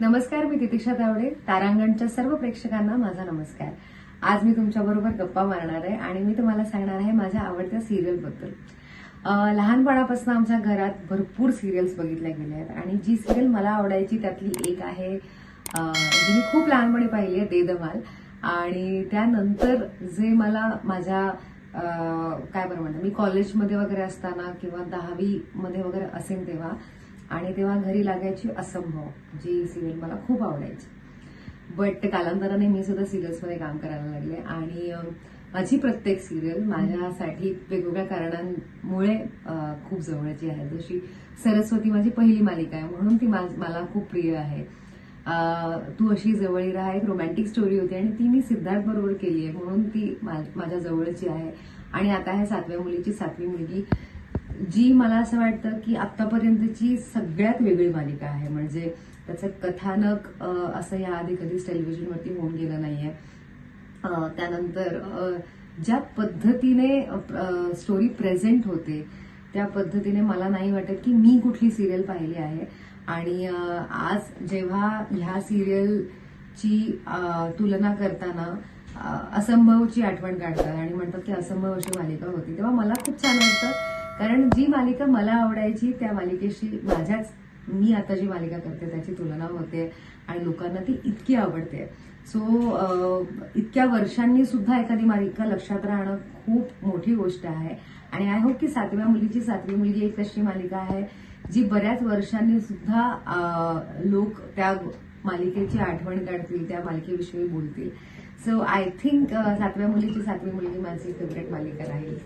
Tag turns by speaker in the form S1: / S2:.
S1: नमस्कार मी तितिक्षा तावडे तारांगणच्या सर्व प्रेक्षकांना माझा नमस्कार. आज मी तुमच्याबरोबर गप्पा मारणार आहे आणि मी तुम्हाला सांगणार आहे माझ्या आवडत्या सिरियलबद्दल. लहानपणापासून आमच्या घरात भरपूर सिरियल्स बघितल्या गेल्या आहेत आणि जी सिरियल मला आवडायची त्यातली एक आहे जी मी खूप लहानपणी पाहिली आहे दे आणि त्यानंतर जे मला माझ्या काय बरं म्हणतात मी कॉलेजमध्ये वगैरे असताना किंवा दहावीमध्ये वगैरे असेल तेव्हा आणि तेव्हा घरी लागायची असंभव जी सिरियल मला खूप आवडायची. बट कालांतराने मी सुद्धा सिरियल्समध्ये काम करायला लागले आणि माझी प्रत्येक सिरियल माझ्यासाठी वेगवेगळ्या कारणांमुळे खूप जवळची आहे. जशी सरस्वती माझी पहिली मालिका आहे म्हणून ती मला खूप प्रिय आहे. तू अशी जवळी राहा एक रोमॅन्टिक स्टोरी होती आणि ती मी सिद्धार्थ बरोबर केली आहे म्हणून ती माझ्या जवळची आहे. आणि आता ह्या सातव्या मुलीची सातवी मुलगी जी मला असं वाटतं की आतापर्यंतची सगळ्यात वेगळी मालिका आहे. म्हणजे त्याचं कथानक असं असं याआधी कधीच टेलिव्हिजनवरती होऊन गेलं नाहीये. त्यानंतर ज्या पद्धतीने स्टोरी प्रेझेंट होते त्या पद्धतीने मला नाही वाटत की मी कुठली सिरियल पाहिली आहे. आणि आज जेव्हा ह्या सिरियलची तुलना करताना असंभवची आठवण काढतात आणि म्हणतात की असंभव अशी मालिका होती तेव्हा मला खूप छान वाटतं कारण जी मालिका मला आवडायची त्या मालिकेशी माझ्याच मी आता जी मालिका करते त्याची तुलना होते आणि लोकांना ती इतकी आवडते. सो इतक्या वर्षांनी सुद्धा एखादी मालिका लक्षात राहणं खूप मोठी गोष्ट आहे. आणि आय होप की सातव्या मुलीची सातवी मुलगी एक अशी मालिका आहे जी बऱ्याच वर्षांनी सुद्धा लोक त्या मालिकेची आठवण काढतील त्या मालिकेविषयी बोलतील. सो आय थिंक सातव्या मुलीची सातवी मुलगी माझी फेवरेट मालिका राहील.